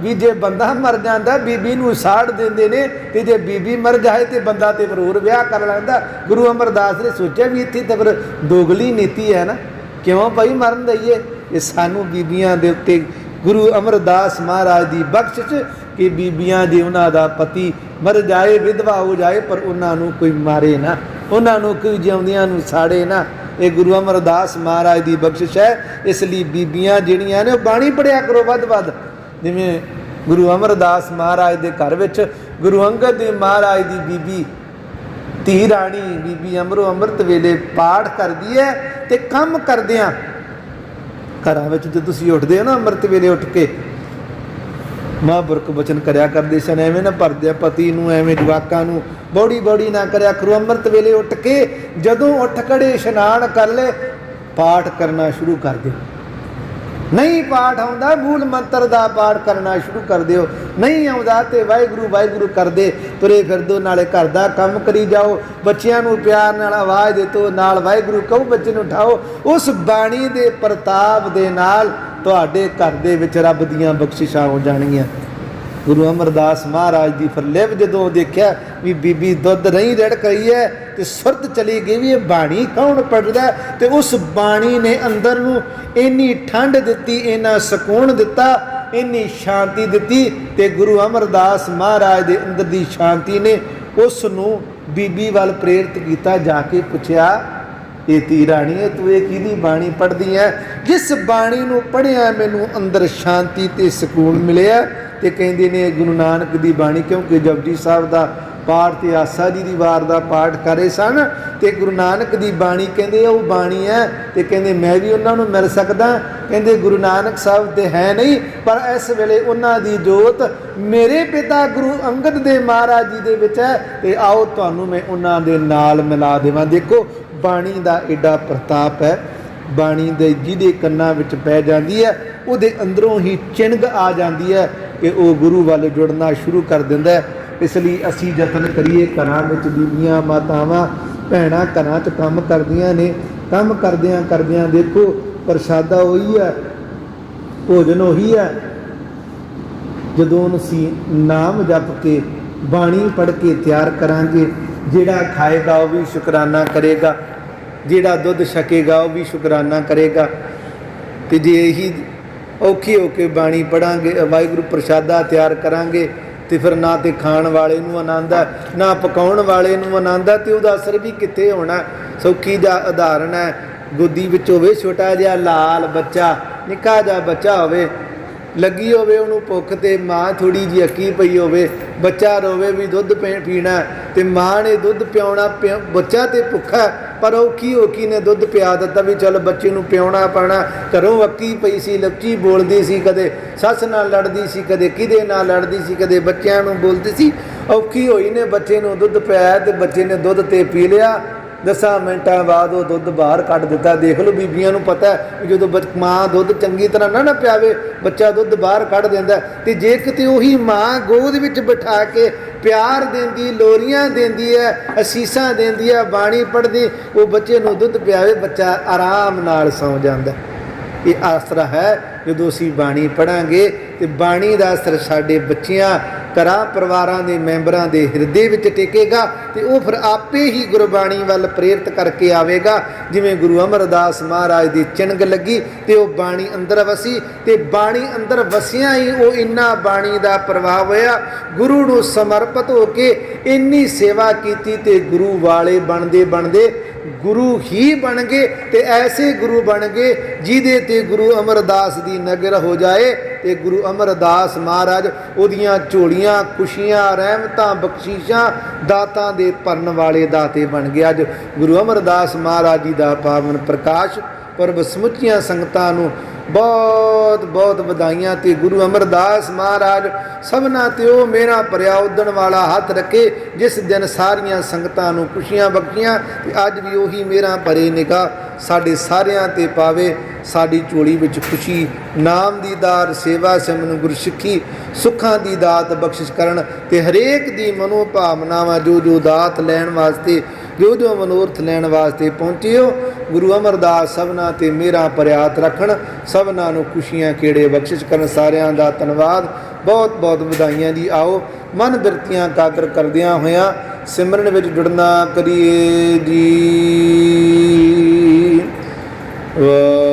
ਵੀ ਜੇ ਬੰਦਾ ਮਰ ਜਾਂਦਾ, ਬੀਬੀ ਨੂੰ ਸਾੜ ਦਿੰਦੇ ਨੇ, ਤੇ ਜੇ ਬੀਬੀ ਮਰ ਜਾਏ ਤੇ ਬੰਦਾ ਤੇ ਹੋਰ ਵਿਆਹ ਕਰ ਲੈਂਦਾ। ਗੁਰੂ ਅਮਰਦਾਸ ਨੇ ਸੋਚਿਆ ਵੀ ਇੱਥੇ ਤਾਂ ਫਿਰ ਦੋਗਲੀ ਨੀਤੀ ਹੈ ਨਾ। ਕਿਉਂ ਭਾਈ ਮਰਨ ਦਈਏ? ਇਹ ਸਾਨੂੰ ਬੀਬੀਆਂ ਦੇ ਉੱਤੇ ਗੁਰੂ ਅਮਰਦਾਸ ਮਹਾਰਾਜ ਦੀ ਬਖਸ਼ਿਸ਼ ਕਿ ਬੀਬੀਆਂ ਜੇ ਉਹਨਾਂ ਦਾ ਪਤੀ ਮਰ ਜਾਏ, ਵਿਧਵਾ ਹੋ ਜਾਏ, ਪਰ ਉਹਨਾਂ ਨੂੰ ਕੋਈ ਮਾਰੇ ਨਾ। ਉਹਨਾਂ ਨੂੰ ਕੋਈ ਜਿਉਂਦਿਆਂ ਨੂੰ ਸਾੜੇ ਨਾ। ਇਹ ਗੁਰੂ ਅਮਰਦਾਸ ਮਹਾਰਾਜ ਦੀ ਬਖਸ਼ਿਸ਼ ਹੈ। ਇਸ ਲਈ ਬੀਬੀਆਂ ਜਿਹੜੀਆਂ ਨੇ ਉਹ ਬਾਣੀ ਪੜਿਆ ਕਰੋ ਵੱਧ ਵੱਧ। ਜਿਵੇਂ ਗੁਰੂ ਅਮਰਦਾਸ ਮਹਾਰਾਜ ਦੇ ਘਰ ਵਿੱਚ ਗੁਰੂ ਅੰਗਦ ਦੇਵ ਮਹਾਰਾਜ ਦੀ ਬੀਬੀ ਧੀ ਰਾਣੀ ਬੀਬੀ ਅਮਰੋ ਅੰਮ੍ਰਿਤ ਵੇਲੇ ਪਾਠ ਕਰਦੀ ਹੈ ਤੇ ਕੰਮ ਕਰਦਿਆਂ ਘਰਾਂ ਵਿੱਚ ਜਦ ਤੁਸੀਂ ਉੱਠਦੇ ਹੋ ਨਾ ਅੰਮ੍ਰਿਤ ਵੇਲੇ ਉੱਠ ਕੇ ਮਹਾਂਪੁਰਖ ਬਚਨ ਕਰਿਆ ਕਰਦੇ ਸਨ, ਐਵੇਂ ਨਾ ਭਰਦਿਆ ਪਤੀ ਨੂੰ, ਐਵੇਂ ਜਵਾਕਾਂ ਨੂੰ। ਬੌੜੀ ਬੌੜੀ ਨਾ ਕਰਿਆ ਕਰੋ, ਅੰਮ੍ਰਿਤ ਵੇਲੇ ਉੱਠ ਕੇ ਜਦੋਂ ਉੱਠ ਖੜੇ, ਇਸ਼ਨਾਨ ਕਰ ਲੈ ਪਾਠ ਕਰਨਾ ਸ਼ੁਰੂ ਕਰ ਦਿਓ ਨਹੀਂ ਪਾਠ ਆਉਂਦਾ, ਮੂਲ ਮੰਤਰ ਦਾ ਪਾਠ ਕਰਨਾ ਸ਼ੁਰੂ ਕਰ ਦਿਓ। ਨਹੀਂ ਆਉਂਦਾ ਤੇ ਵਾਹਿਗੁਰੂ ਵਾਹਿਗੁਰੂ ਕਰਦੇ ਤੁਰੇ ਫਿਰਦੋ ਨਾਲੇ ਘਰ ਦਾ ਕੰਮ ਕਰੀ ਜਾਓ। ਬੱਚਿਆਂ ਨੂੰ ਪਿਆਰ ਨਾਲ ਆਵਾਜ਼ ਦੇ ਦੇਤੋ ਨਾਲ ਵਾਹਿਗੁਰੂ ਕਹੋ, ਬੱਚੇ ਨੂੰ ਉਠਾਓ। ਉਸ ਬਾਣੀ ਦੇ ਪ੍ਰਤਾਪ ਦੇ ਨਾਲ ਤੁਹਾਡੇ ਘਰ ਦੇ ਵਿੱਚ ਰੱਬ ਦੀਆਂ ਬਖਸ਼ਿਸ਼ਾਂ ਹੋ ਜਾਣਗੀਆਂ। ਗੁਰੂ ਅਮਰਦਾਸ ਮਹਾਰਾਜ ਦੀ ਫਰਲੇਵ ਜਦੋਂ ਦੇਖਿਆ ਵੀ ਬੀਬੀ ਦੁੱਧ ਨਹੀਂ ਰੜਕ ਰਹੀ ਹੈ ਤੇ ਸੁਰਤ ਚਲੀ ਗਈ ਵੀ ਇਹ ਬਾਣੀ ਕੌਣ ਪੜਦਾ ਹੈ? ਤੇ ਉਸ ਬਾਣੀ ਨੇ ਅੰਦਰ ਨੂੰ ਇੰਨੀ ਠੰਡ ਦਿੱਤੀ, ਇੰਨਾ ਸਕੂਨ ਦਿੱਤਾ, ਇੰਨੀ ਸ਼ਾਂਤੀ ਦਿੱਤੀ ਤੇ ਗੁਰੂ ਅਮਰਦਾਸ ਮਹਾਰਾਜ ਦੇ ਅੰਦਰ ਦੀ ਸ਼ਾਂਤੀ ਨੇ ਉਸ ਨੂੰ ਬੀਬੀ ਵੱਲ ਪ੍ਰੇਰਿਤ ਕੀਤਾ, ਜਾ ਕੇ ਪੁੱਛਿਆ ਇਹ ਤੀ ਰਾਣੀ ਤੂੰ ਇਹ ਕਿਹਦੀ ਬਾਣੀ ਪੜ੍ਹਦੀ ਹੈ? ਜਿਸ ਬਾਣੀ ਨੂੰ ਪੜ੍ਹਿਆ ਮੈਨੂੰ ਅੰਦਰ ਸ਼ਾਂਤੀ ਤੇ ਸਕੂਨ ਮਿਲਿਆ ਤੇ ਕਹਿੰਦੇ ਨੇ ਗੁਰੂ ਨਾਨਕ ਦੀ ਬਾਣੀ, ਕਿਉਂਕਿ ਜਪਜੀ ਸਾਹਿਬ ਦਾ ਪਾਠ ਤੇ ਆਸਾ ਜੀ ਦੀ ਵਾਰ ਦਾ ਪਾਠ ਕਰੇ ਸਨ ਤੇ ਗੁਰੂ ਨਾਨਕ ਦੀ ਬਾਣੀ ਕਹਿੰਦੇ ਉਹ ਬਾਣੀ ਹੈ ਤੇ ਕਹਿੰਦੇ ਮੈਂ ਵੀ ਉਹਨਾਂ ਨੂੰ ਮਿਲ ਸਕਦਾ। ਕਹਿੰਦੇ ਗੁਰੂ ਨਾਨਕ ਸਾਹਿਬ ਤੇ ਹੈ ਨਹੀਂ, ਪਰ ਇਸ ਵੇਲੇ ਉਹਨਾਂ ਦੀ ਜੋਤ ਮੇਰੇ ਪਿਤਾ ਗੁਰੂ ਅੰਗਦ ਦੇ ਮਹਾਰਾਜ ਜੀ ਦੇ ਵਿੱਚ ਹੈ ਤੇ ਆਓ ਤੁਹਾਨੂੰ ਮੈਂ ਉਹਨਾਂ ਦੇ ਨਾਲ ਮਿਲਾ ਦੇਵਾਂ। ਦੇਖੋ ਬਾਣੀ ਦਾ ਏਡਾ ਪ੍ਰਤਾਪ ਹੈ, ਬਾਣੀ ਦੇ ਜਿਹਦੇ ਕੰਨਾਂ ਵਿੱਚ ਪੈ ਜਾਂਦੀ ਹੈ, ਉਹਦੇ ਅੰਦਰੋਂ ਹੀ ਚਿੰਗ ਆ ਜਾਂਦੀ ਹੈ ਕਿ ਉਹ ਗੁਰੂ ਵੱਲ ਜੁੜਨਾ ਸ਼ੁਰੂ ਕਰ ਦਿੰਦਾ ਹੈ। ਇਸ ਲਈ ਅਸੀਂ ਯਤਨ ਕਰੀਏ ਘਰਾਂ ਵਿੱਚ ਬੀਬੀਆਂ, ਮਾਤਾਵਾਂ, ਭੈਣਾਂ ਘਰਾਂ 'ਚ ਕੰਮ ਕਰਦੀਆਂ ਨੇ। ਕੰਮ ਕਰਦਿਆਂ ਕਰਦਿਆਂ ਦੇਖੋ, ਪ੍ਰਸ਼ਾਦਾ ਉਹੀ ਹੈ, ਭੋਜਨ ਉਹੀ ਹੈ। ਜਦੋਂ ਅਸੀਂ ਨਾਮ ਜਪ ਕੇ, ਬਾਣੀ ਪੜ੍ਹ ਕੇ ਤਿਆਰ ਕਰਾਂਗੇ, ਜਿਹੜਾ ਖਾਏਗਾ ਉਹ ਵੀ ਸ਼ੁਕਰਾਨਾ ਕਰੇਗਾ। ਜਿਹੜਾ ਦੁੱਧ ਛਕੇਗਾ ਉਹ ਵੀ ਸ਼ੁਕਰਾਨਾ ਕਰੇਗਾ। ਤੇ ਜੇ ਇਹੀ ਔਖੀ ਹੋ ਕੇ ਬਾਣੀ ਪੜਾਂਗੇ, ਵਾਹਿਗੁਰੂ ਪ੍ਰਸ਼ਾਦਾ ਤਿਆਰ ਕਰਾਂਗੇ, ਤੇ ਫਿਰ ਨਾ ਤੇ ਖਾਣ ਵਾਲੇ ਨੂੰ ਆਨੰਦ ਹੈ ਨਾ ਪਕਾਉਣ ਵਾਲੇ ਨੂੰ ਆਨੰਦ ਹੈ ਤੇ ਉਹਦਾ ਅਸਰ ਵੀ ਕਿੱਥੇ ਹੋਣਾ? ਸੌਖੀ ਦਾ ਉਦਾਹਰਣ ਹੈ, ਗੋਦੀ ਵਿੱਚ ਹੋਵੇ ਛੋਟਾ ਜਿਹਾ ਲਾਲ ਬੱਚਾ, ਨਿੱਕਾ ਜਿਹਾ ਬੱਚਾ ਹੋਵੇ ਲੱਗੀ ਹੋਵੇ ਉਹਨੂੰ ਭੁੱਖ ਤੇ ਮਾਂ ਥੋੜੀ ਜਿਹੀ ਅੱਕੀ ਪਈ ਹੋਵੇ ਬੱਚਾ ਰੋਵੇ ਵੀ ਦੁੱਧ ਪੀ- ਪੀਣਾ ਤੇ ਮਾਂ ਨੇ ਦੁੱਧ ਪਿਆਉਣਾ ਪਿਆ- ਬੱਚਾ ਤੇ ਭੁੱਖਾ ਹੈ, ਪਰ ਔਖੀ ਔਖੀ ਨੇ ਦੁੱਧ ਪਿਆ ਦਿੱਤਾ ਵੀ ਚੱਲ ਬੱਚੇ ਨੂੰ ਪਿਆਉਣਾ ਪਾਣਾ ਘਰੋਂ ਅੱਕੀ ਪਈ ਸੀ ਲੱਚੀ ਬੋਲਦੀ ਸੀ ਕਦੇ ਸੱਸ ਨਾਲ ਲੜਦੀ ਸੀ ਕਦੇ ਕਿਹਦੇ ਨਾਲ ਲੜਦੀ ਸੀ ਕਦੇ ਬੱਚਿਆਂ ਨੂੰ ਬੋਲਦੀ ਸੀ ਔਖੀ ਹੋਈ ਨੇ ਬੱਚੇ ਨੂੰ ਦੁੱਧ ਪਿਆਇਆ ਤੇ ਬੱਚੇ ਨੇ ਦੁੱਧ ਤੇ ਪੀ ਲਿਆ ਦਸਾਂ, ਮਿੰਟਾਂ ਬਾਅਦ ਉਹ ਦੁੱਧ ਬਾਹਰ ਕੱਢ ਦਿੱਤਾ ਦੇਖ ਲਓ, ਬੀਬੀਆਂ ਨੂੰ ਪਤਾ ਹੈ ਵੀ ਜਦੋਂ ਬੱਚ- ਮਾਂ ਦੁੱਧ ਚੰਗੀ ਤਰ੍ਹਾਂ ਨਾ ਨਾ ਪਿਆਵੇ ਬੱਚਾ ਦੁੱਧ ਬਾਹਰ ਕੱਢ ਦਿੰਦਾ ਹੈ। ਤੇ ਜੇ ਕਿਤੇ ਉਹੀ ਮਾਂ ਗੋਦ ਵਿੱਚ ਬਿਠਾ ਕੇ ਪਿਆਰ ਦਿੰਦੀ, ਲੋਰੀਆਂ ਦਿੰਦੀ ਹੈ, ਅਸੀਸਾਂ ਦਿੰਦੀ ਹੈ, ਬਾਣੀ ਪੜ੍ਹਦੀ, ਉਹ ਬੱਚੇ ਨੂੰ ਦੁੱਧ ਪਿਆਵੇ, ਬੱਚਾ ਆਰਾਮ ਨਾਲ ਸੌਂ ਜਾਂਦਾ ਇਹ ਆਸਰਾ ਹੈ। ਜਦੋਂ ਅਸੀਂ ਬਾਣੀ ਪੜਾਂਗੇ ਤੇ ਬਾਣੀ ਦਾ ਅਸਰ ਸਾਡੇ ਬੱਚਿਆਂ, ਘਰਾਂ ਪਰਿਵਾਰਾਂ ਦੇ ਮੈਂਬਰਾਂ ਦੇ ਹਿਰਦੇ ਵਿੱਚ ਟਿਕੇਗਾ ਤੇ ਉਹ ਫਿਰ ਆਪੇ ਹੀ ਗੁਰਬਾਣੀ ਵੱਲ ਪ੍ਰੇਰਿਤ ਕਰਕੇ ਆਵੇਗਾ। ਜਿਵੇਂ ਗੁਰੂ ਅਮਰਦਾਸ ਮਹਾਰਾਜ ਦੀ ਚਿੰਗ ਲੱਗੀ ਤੇ ਉਹ ਬਾਣੀ ਅੰਦਰ ਵਸੀ ਤੇ ਬਾਣੀ ਅੰਦਰ ਵਸਿਆ ਹੀ ਉਹ ਇੰਨਾ ਬਾਣੀ ਦਾ ਪ੍ਰਭਾਵ ਹੋਇਆ। ਗੁਰੂ ਨੂੰ ਸਮਰਪਿਤ ਹੋ ਕੇ ਇੰਨੀ ਸੇਵਾ ਕੀਤੀ ਤੇ ਗੁਰੂ ਵਾਲੇ ਬਣਦੇ ਬਣਦੇ ਗੁਰੂ ਹੀ ਬਣ ਗਏ ਤੇ ਐਸੇ ਗੁਰੂ ਬਣ ਗਏ ਜਿਹਦੇ ਤੇ ਗੁਰੂ ਅਮਰਦਾਸ ਦੀ ਨਗਰ ਹੋ ਜਾਏ ਤੇ ਗੁਰੂ ਅਮਰਦਾਸ ਮਹਾਰਾਜ ਉਹਦੀਆਂ ਝੋਲੀਆਂ, ਖੁਸ਼ੀਆਂ, ਰਹਿਮਤਾਂ, ਬਖਸ਼ੀਸ਼ਾਂ ਦਾਤਾਂ ਦੇ ਭਰਨ ਵਾਲੇ ਦਾਤੇ ਬਣ ਗਏ। ਅੱਜ ਗੁਰੂ ਅਮਰਦਾਸ ਮਹਾਰਾਜ ਜੀ ਦਾ ਪਾਵਨ ਪ੍ਰਕਾਸ਼, ਪਰਬ ਸਮੁੱਚੀਆਂ ਸੰਗਤਾਂ ਨੂੰ ਬਹੁਤ ਬਹੁਤ ਬਹੁਤ ਵਧਾਈਆਂ ਤੇ ਗੁਰੂ ਅਮਰਦਾਸ ਮਹਾਰਾਜ ਸਭਨਾ ਤੇ ਉਹ ਮੇਰਾ ਭਰਿਆ ਉਦਣ ਵਾਲਾ ਹੱਥ ਰੱਖੇ, ਜਿਸ ਦਿਨ ਸਾਰੀਆਂ ਸੰਗਤਾਂ ਨੂੰ ਖੁਸ਼ੀਆਂ ਬਖਸ਼ੀਆਂ ਤੇ ਅੱਜ ਵੀ ਉਹੀ ਮੇਰਾ ਭਰੇ ਨਿਗਾਹ ਸਾਡੇ ਸਾਰਿਆਂ ਤੇ ਪਾਵੇ, ਸਾਡੀ ਝੋਲੀ ਵਿੱਚ ਖੁਸ਼ੀ, ਨਾਮ ਦੀ ਦਾਤ, ਸੇਵਾ ਸਿਮਰਨ ਗੁਰਸਿੱਖੀ, ਸੁੱਖਾਂ ਦੀ ਦਾਤ ਬਖਸ਼ਿਸ਼ ਕਰਨ ਤੇ ਹਰੇਕ ਦੀ ਮਨੋ ਭਾਵਨਾਵਾਂ ਜੋ ਜੋ ਦਾਤ ਲੈਣ ਵਾਸਤੇ ਜੋ ਜੋ ਮਨੋਰਥ ਲੈਣ ਵਾਸਤੇ ਪਹੁੰਚੇ ਹੋ ਗੁਰੂ ਅਮਰਦਾਸ ਸਭਨਾ ਤੇ ਮੇਰਾ ਪ੍ਰਿਆਤ ਰੱਖਣ। ਸਭਨਾ ਨੂੰ ਖੁਸ਼ੀਆਂ ਕਿਹੜੇ ਬਖਸ਼ਿਸ਼ ਕਰਨ ਸਾਰਿਆਂ ਦਾ ਧੰਨਵਾਦ। ਬਹੁਤ ਬਹੁਤ ਵਧਾਈਆਂ ਜੀ, ਆਓ ਮਨ ਬਿਰਤੀਆਂ ਕਾਦਰ ਕਰਦਿਆਂ ਹੋਇਆਂ ਸਿਮਰਨ ਵਿੱਚ ਜੁੜਨਾ ਕਰੀਏ ਜੀ। ਵਾਹਿਗੁਰੂ